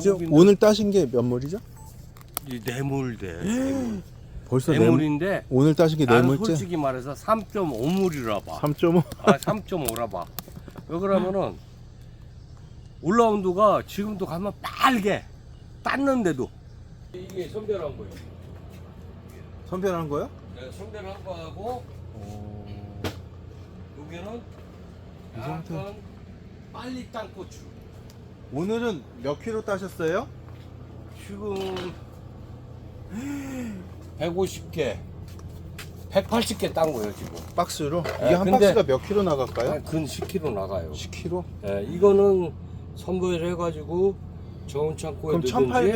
지금 오늘 따신 게 몇 몰이죠? 이. 뇌물. 벌써 네 몰. 뇌물인데 오늘 따신 게 나는 네몰째? 솔직히 말해서 3.5물이라 봐. 3.5? 아, 3.5라 봐. 왜 그러면은 올라운드가 지금도 가면 빨개. 땄는데도 이게 선별한 거예요. 선별한 거요? 네, 선별한 거하고 여기는 이 상태. 약간 빨리 딴 고추. 오늘은 몇 킬로 따셨어요? 지금 150개, 180개 딴 거예요 지금. 박스로? 이게 네, 한 근데- 박스가 몇 킬로 나갈까요? 한근 10kg 나가요. 10킬로? 예, 이거는 선별해가지고 저온 창고에 그럼 넣든지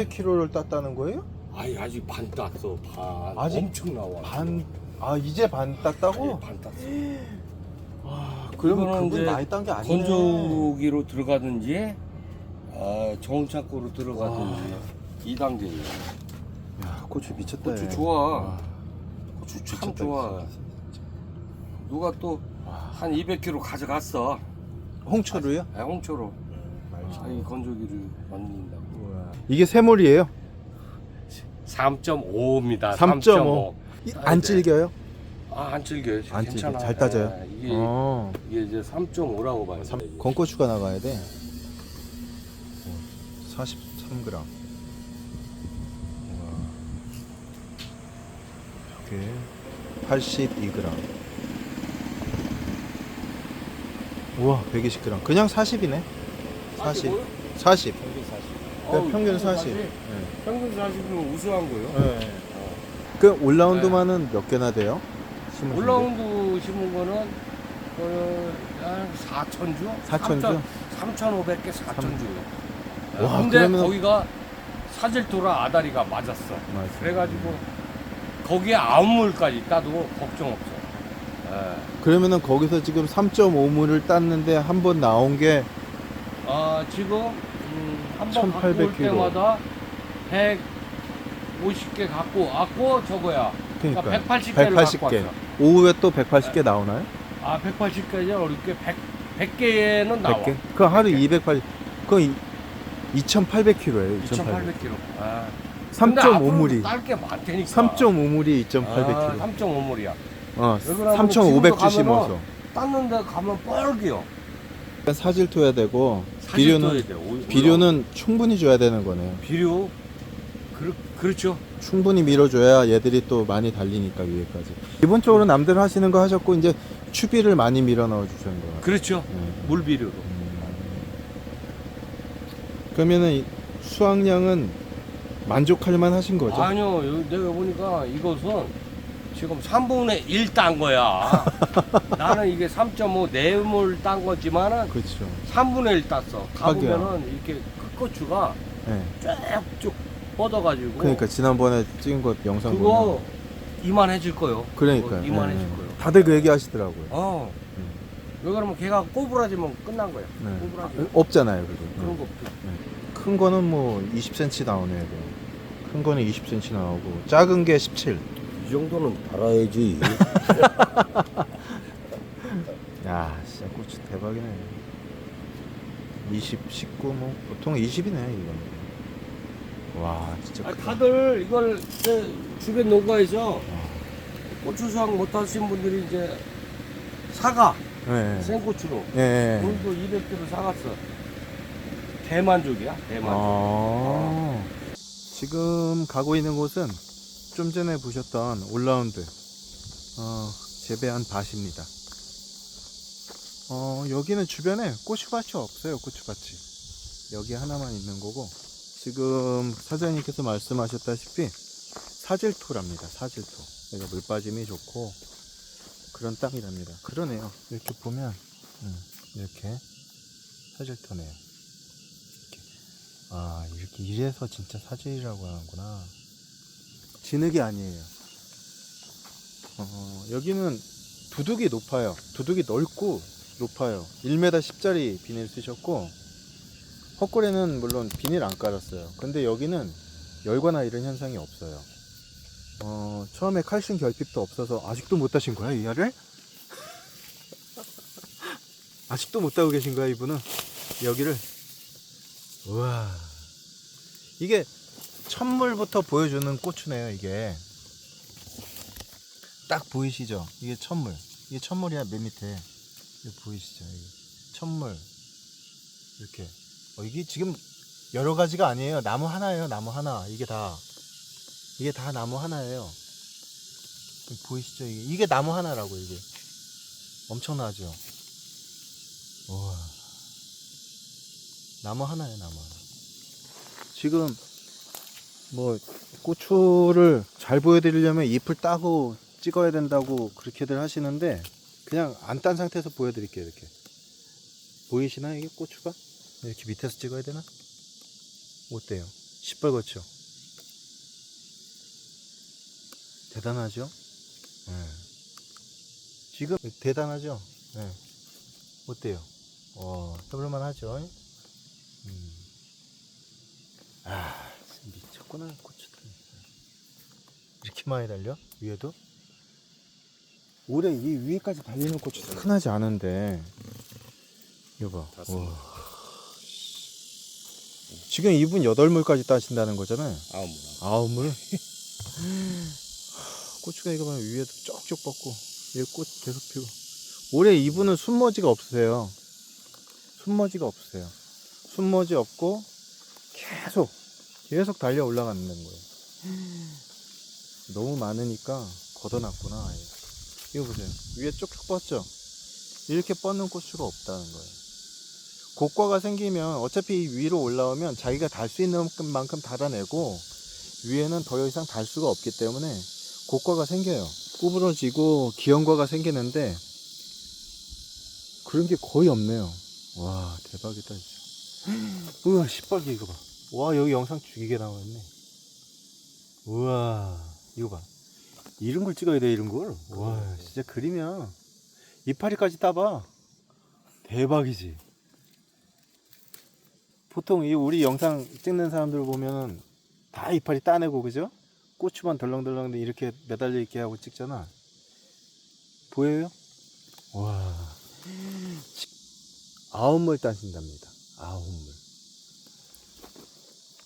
1800킬로를 땄다는 거예요? 아니 아직 반 땄어 반 아직 엄청 나와 반, 아 이제 반 땄다고? 예, 반 땄어 아, 그러면 이거는 그분 이제 많이 딴 게 아니네 건조기로 들어가든지 아, 저온 창고로 들어가든지 이 2단계예요 야 고추 미쳤다 고추 얘. 좋아 와, 고추 참 좋아. 누가 또 한 200kg 가져갔어 홍초로요? 아, 홍초로 말지. 자기 건조기를 만든다고. 이게 세몰이에요? 3.5입니다 3.5. 이- 아, 안 네. 질겨요? 아, 안 질겨요. 안 괜찮아. 질겨. 잘 따져요? 예, 이게, 어. 이게 이제 3.5라고 봐요. 삼- 건고추가 나가야 돼. 43g. 이렇게 82g. 우와, 120g. 그냥 40이네. 40. 40. 어우, 평균 40. 평균 네. 평균 40이면 우수한 거예요. 네. 그 올라운드만은 몇 개나 돼요? 심으신 게? 올라운드 심은 거는 어, 한 4천 주? 4천 주? 3,500개 4천 주. 와, 근데 그러면- 거기가 사질토라 아다리가 맞았어. 맞아요. 그래가지고 거기에 아홉 물까지 따도 걱정 없어. 예. 그러면은 거기서 지금 3.5물을 땄는데 한 번 나온 게 아 지금 음, 한번 갖고 1800 올 킬로. 때마다 150개 갖고 왔고 저거야. 그러니까 그러니까 180개를 갖고 180개. 왔어. 오후에 또 180개 나오나요? 아 180개지 어렵게 100 100개는 나와. 100개? 그 하루 100개. 280. 그 2,800kg예요. 2,800. 2,800kg. 아. 근데 3.5물이 딸게 많다니까. 3.5물이 2,800kg. 아, 3.5물이야. 어, 왜 그러냐면 3,500주 지금도 심어서. 땄는 데 가면 뻘개요. 사질토 해야 되고 비료는 비료는 충분히 줘야 되는 거네요. 비료. 그, 그렇죠. 충분히 밀어줘야 얘들이 또 많이 달리니까 위에까지. 기본적으로 남들 하시는 거 하셨고 이제 추비를 많이 밀어 넣어 주시는 거예요. 그렇죠. 네. 물 비료로. 그러면은 이 수확량은 만족할 만 하신 거죠? 아니요, 내가 보니까 이것은 지금 3분의 1 딴 거야. 나는 이게 3.5 내물 딴 거지만은 그렇죠. 3분의 1 땄어. 가보면은 이렇게 흙고추가 네. 쭉쭉 뻗어가지고. 그러니까 지난번에 찍은 것 영상 그거 보면 이만해질 거요. 그러니까 그거 이만해질 거요. 다들 그 얘기 하시더라고요. 어. 왜 그러면 걔가 꼬부라지면 끝난 거야. 네. 꼬부라지. 아, 없잖아요, 그거. 그런 거 없죠. 큰 거는 뭐 20cm 나오네요. 그거. 큰 거는 20cm 나오고 작은 게 17. 이 정도는 달아야지. 야, 진짜 고추 대박이네. 20, 19, 뭐 보통 20이네 이거는. 와, 진짜 아, 크다. 다들 이걸 제 주변 농가에서 고추 수확 못 하신 분들이 이제 사과 네. 생고추로 예. 네. 오늘도 200kg 사갔어. 대만족이야 대만족. 아. 지금 가고 있는 곳은 좀 전에 보셨던 올라운드 어, 재배한 밭입니다. 어, 여기는 주변에 고추밭이 없어요. 고추밭이 여기 하나만 있는 거고 지금 사장님께서 말씀하셨다시피 사질토랍니다. 사질토. 여기가 물 빠짐이 좋고 그런 땅이랍니다. 그러네요. 이렇게 보면 음, 이렇게 사질토네요. 아 이렇게 이래서 진짜 사질이라고 하는구나. 진흙이 아니에요. 어, 여기는 두둑이 높아요. 두둑이 넓고 높아요. 1m 10짜리 비닐 쓰셨고 헛골에는 물론 비닐 안 깔았어요. 근데 여기는 열과나 이런 현상이 없어요 어, 처음에 칼슘 결핍도 없어서 아직도 못 따신 거야 이 알을? 아직도 못 따고 계신 거야 이분은 여기를 우와 이게 첫물부터 보여주는 고추네요, 이게. 딱 보이시죠? 이게 첫물. 이게 첫물이야, 맨 밑에. 이거 보이시죠? 이게. 첫물. 이렇게. 어, 이게 지금 여러 가지가 아니에요. 나무 하나예요, 나무 하나. 이게 다. 이게 다 나무 하나예요. 보이시죠? 이게, 이게 나무 하나라고, 이게. 엄청나죠? 우와. 나무 하나예요, 나무 하나. 지금 뭐 고추를 잘 보여드리려면 잎을 따고 찍어야 된다고 그렇게들 하시는데 그냥 안 딴 상태에서 보여드릴게요 이렇게 보이시나 이게 고추가 이렇게 밑에서 찍어야 되나 어때요 시뻘겋죠 대단하죠? 예. 지금 대단하죠? 예. 어때요? 어 해볼만 하죠? 음. 아 미쳤구나 고추도 이렇게 많이 달려? 위에도? 올해 이 위에까지 달리는 고추도 흔하지 않은데. 이거 봐. 와. 지금 이분 8물까지 따신다는 거잖아요. 아우 뭐. 아홉 물 고추가 이거 봐 위에도 쪽쪽 뻗고 여기 꽃 계속 피고 올해 이분은 순머지가 없으세요 순머지가 없으세요 순머지 없고 계속 계속 달려 올라가는 거예요. 너무 많으니까 걷어놨구나. 아예. 이거 보세요. 위에 쪽쪽 뻗죠? 이렇게 뻗는 고추가 없다는 거예요. 곡과가 생기면 어차피 위로 올라오면 자기가 달 수 있는 만큼 달아내고 위에는 더 이상 달 수가 없기 때문에 곡과가 생겨요. 구부러지고 기형과가 생기는데 그런 게 거의 없네요. 와 대박이다 진짜. 우와 시뻘게 이거 봐. 와 여기 영상 죽이게 나와있네. 우와 이거 봐. 이런 걸 찍어야 돼 이런 걸. 와 진짜 그림이야. 이파리까지 따봐. 대박이지. 보통 이 우리 영상 찍는 사람들 보면은 다 이파리 따내고 그죠? 고추만 덜렁덜렁 이렇게 매달려 있게 하고 찍잖아. 보여요? 와. 아홉 물 따신답니다. 아홉 물.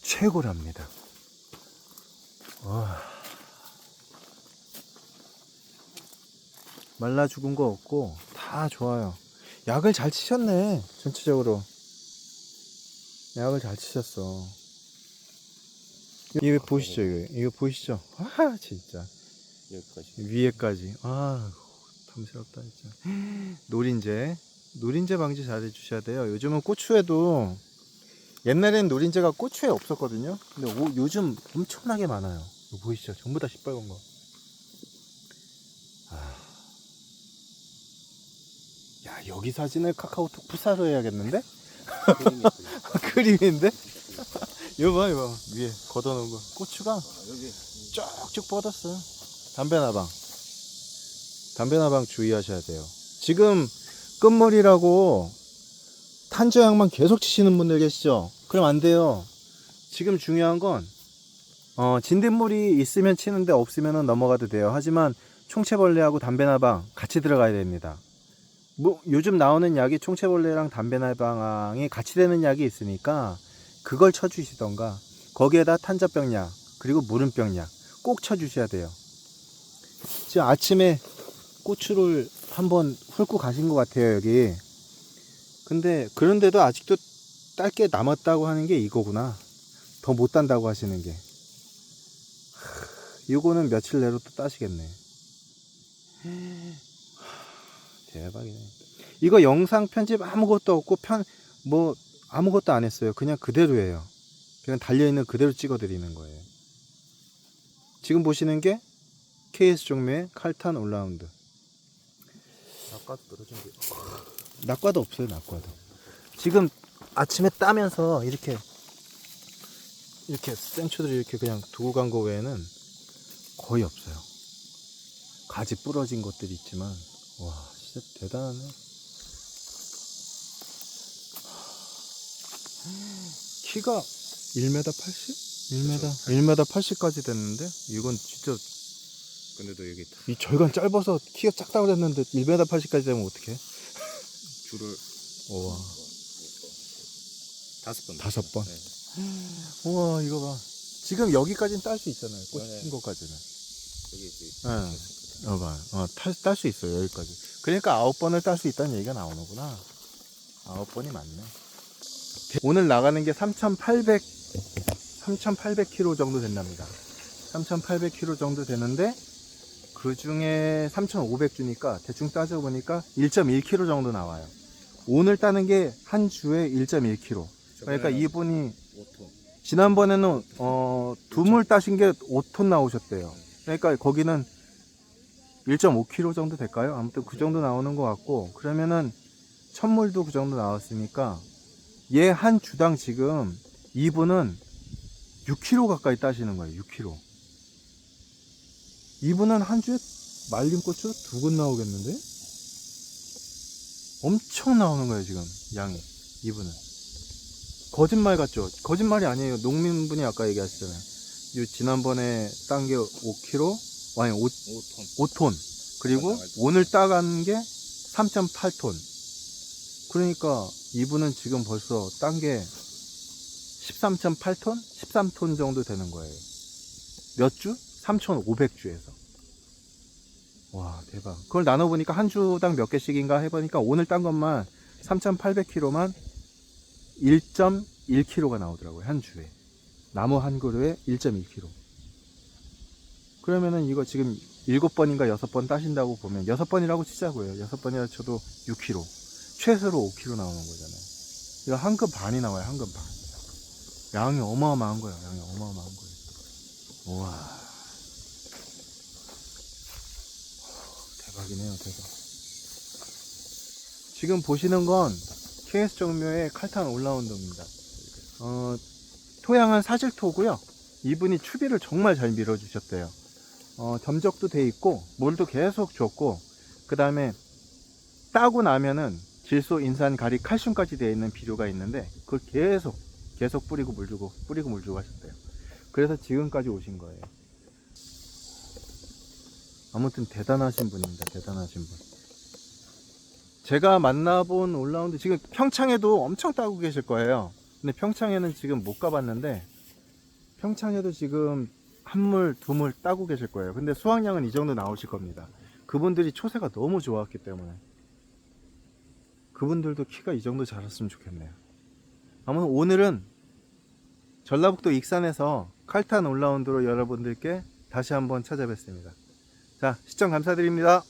최고랍니다. 와. 말라 죽은 거 없고 다 좋아요. 약을 잘 치셨네. 전체적으로. 약을 잘 치셨어. 이거 보이시죠? 이거, 이거 보이시죠? 아 진짜 여기까지. 위에까지. 아 탐스럽다 진짜. 노린재. 노린재 방지 잘 해주셔야 돼요. 요즘은 고추에도 옛날엔 노린재가 고추에 없었거든요. 근데 오- 요즘 엄청나게 많아요. 이거 보이시죠? 전부 다 시뻘건 거. 아. 야 여기 사진을 카카오톡 푸사로 해야겠는데? 그림인데? 이거 봐 이거 위에 걷어놓은 거 고추가 여기 쭉쭉 뻗었어요. 담배나방. 담배나방 주의하셔야 돼요. 지금 끝물이라고 탄저약만 계속 치시는 분들 계시죠? 그럼 안 돼요. 지금 중요한 건, 어, 진딧물이 있으면 치는데 없으면 넘어가도 돼요. 하지만 총체벌레하고 담배나방 같이 들어가야 됩니다. 뭐, 요즘 나오는 약이 총체벌레랑 담배나방이 같이 되는 약이 있으니까 그걸 쳐주시던가 거기에다 탄저병약 그리고 무름병약 꼭 쳐주셔야 돼요. 지금 아침에 고추를 한번 훑고 가신 것 같아요 여기. 근데 그런데도 아직도 딸게 남았다고 하는 게 이거구나. 더못 딴다고 하시는 게. 하, 이거는 며칠 내로 또 따시겠네. 하, 대박이네. 이거 영상 편집 아무것도 없고 편 뭐 아무것도 안 했어요. 그냥 그대로예요. 그냥 달려있는 그대로 찍어드리는 거예요. 지금 보시는 게 KS 종묘의 칼탄 올라운드. 아까도 떨어진 게 낙과도 없어요, 낙과도. 지금 아침에 따면서 이렇게 이렇게 생초들 이렇게 그냥 두고 간 거 외에는 거의 없어요. 가지 부러진 것들이 있지만 와 진짜 대단하네. 키가 1m 80? 1m 1m 80까지 됐는데 이건 진짜 근데도 여기 다 이 절간 짧아서 키가 작다고 그랬는데 1m 80까지 되면 어떡해? 줄을 우와 다섯 번 다섯 번. 네. 우와 이거 봐. 지금 여기까지는 딸 수 있잖아요. 꽃 네. 핀 것까지는. 여기 여기. 네. 어 봐. 어 딸 수 있어요 여기까지. 그러니까 아홉 번을 딸 수 있다는 얘기가 나오는구나. 아홉 번이 맞네. 오늘 나가는 게 3,800 3,800km 정도 된답니다. 3,800km 정도 되는데 그 중에 3,500 주니까 대충 따져 보니까 1.1km 정도 나와요. 오늘 따는 게 한 주에 1.1km. 그러니까 이분이 5톤. 지난번에는 어, 두물 따신 게 5톤 나오셨대요. 그러니까 거기는 1.5kg 정도 될까요? 아무튼 그 정도 나오는 것 같고 그러면은 천물도 그 정도 나왔으니까 얘 한 주당 지금 이분은 6kg 가까이 따시는 거예요. 6kg. 이분은 한 주에 말린 고추 두 근 나오겠는데? 엄청 나오는 거예요 지금 양이 이분은. 거짓말 같죠? 거짓말이 아니에요. 농민분이 아까 얘기하셨잖아요. 요 지난번에 딴 게 5kg, 아니 5, 5톤. 5톤. 그리고 때. 오늘 따간 게 3.8톤. 그러니까 이분은 지금 벌써 딴 게 13.8톤? 13톤 정도 되는 거예요. 몇 주? 3,500주에서. 와, 대박. 그걸 나눠보니까 한 주당 몇 개씩인가 해보니까 오늘 딴 것만 3,800kg만 1.1kg가 나오더라고요. 한 주에. 나무 한 그루에 1.1kg. 그러면은 이거 지금 7번인가 6번 따신다고 보면 6번이라고 치자고요. 6번이라 쳐도 6kg. 최소로 5kg 나오는 거잖아요. 이거 한근 반이 나와요. 한근 반. 양이 어마어마한 거예요. 양이 어마어마한 거예요. 우와. 대박이네요. 대박. 지금 보시는 건 KS 정묘의 칼탄 올라운드입니다. 어, 토양은 사질토고요. 이분이 추비를 정말 잘 밀어주셨대요. 어, 점적도 돼 있고 물도 계속 줬고 그 다음에 따고 나면은 질소, 인산, 가리, 칼슘까지 되어 있는 비료가 있는데 그걸 계속 계속 뿌리고 물 주고 뿌리고 물 주고 하셨대요. 그래서 지금까지 오신 거예요. 아무튼 대단하신 분입니다. 대단하신 분. 제가 만나본 올라운드 지금 평창에도 엄청 따고 계실 거예요. 근데 평창에는 지금 못 가봤는데 평창에도 지금 한 물, 두물 따고 계실 거예요. 근데 수확량은 이 정도 나오실 겁니다. 그분들이 초세가 너무 좋았기 때문에 그분들도 키가 이 정도 자랐으면 좋겠네요. 아무튼 오늘은 전라북도 익산에서 칼탄 올라운드로 여러분들께 다시 한번 찾아뵙습니다. 자, 시청 감사드립니다.